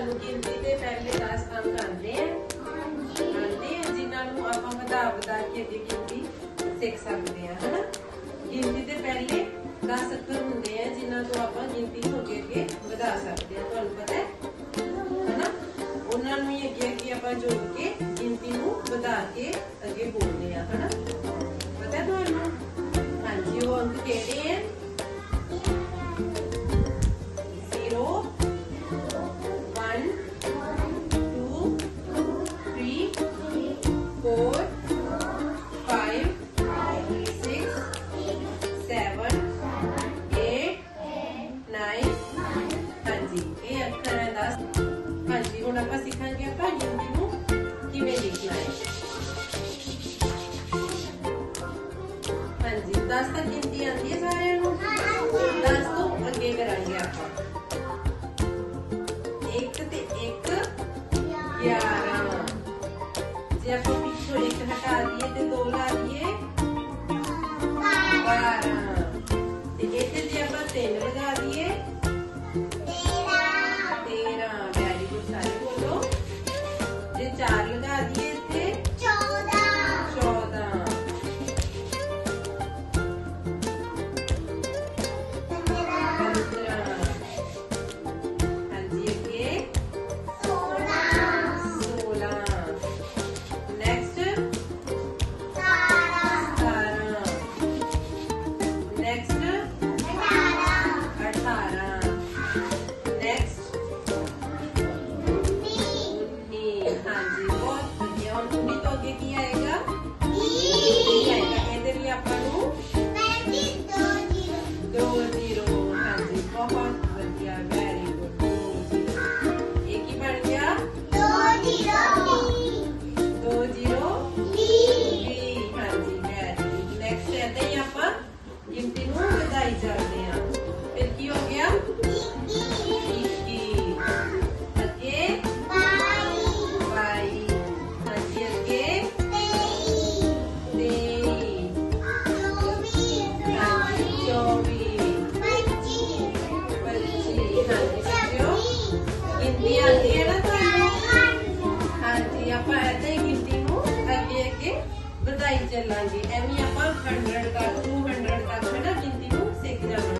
ਤੁਹਾਨੂੰ ਗਿਣਤੀ ਦੇ ਪਹਿਲੇ 10 ਅੰਕ ਆਉਂਦੇ ਆ। ਆਉਂਦੇ ਜਿਨ੍ਹਾਂ ਨੂੰ ਆਪਾਂ ਵਧਾ ਵਧਾ ਕੇ ਅੱਗੇ ਗਿਣਤੀ ਸਿੱਖ ਸਕਦੇ ਆ, ਹਨਾ? ਗਿਣਤੀ ਦੇ ਪਹਿਲੇ 10 ਅੱਖਰ ਹੁੰਦੇ ਆ, ਜਿਨ੍ਹਾਂ ਤੋਂ ਆਪਾਂ ਗਿਣਤੀ ਨੂੰ ਅੱਗੇ ਅੱਗੇ ਵਧਾ ਸਕਦੇ ਆ, ਤੁਹਾਨੂੰ ਪਤਾ ਹੈ? ਹਨਾ? ਉਹਨਾਂ ਨੂੰ ਹੀ ਅੱਗੇ ਅੱਗੇ ਆਪਾਂ ਜੋੜ ਕੇ ਗਿਣਤੀ ਨੂੰ ਵਧਾ ਕੇ ਅੱਗੇ ਬੋਲਦੇ ਆ, ਹਨਾ? ਪਤਾ ਤੁਹਾਨੂੰ? ਹਾਂਜੀ, ਉਹ ਅੰਕ ਕਿਹੜੇ ਆ? 1 ਤੇ 1 11 ਜੇ ਆਪਾਂ ਪਿੱਛੋਂ 1 ਹਟਾ ਦਈਏ ਤੇ 2 ਲਾ ਦਈਏ 12 ਹਾਂਜੀ ਐਵੇਂ ਆਪਾਂ 100 ਤੱਕ 200 ਤੱਕ ਹੈ ਨਾ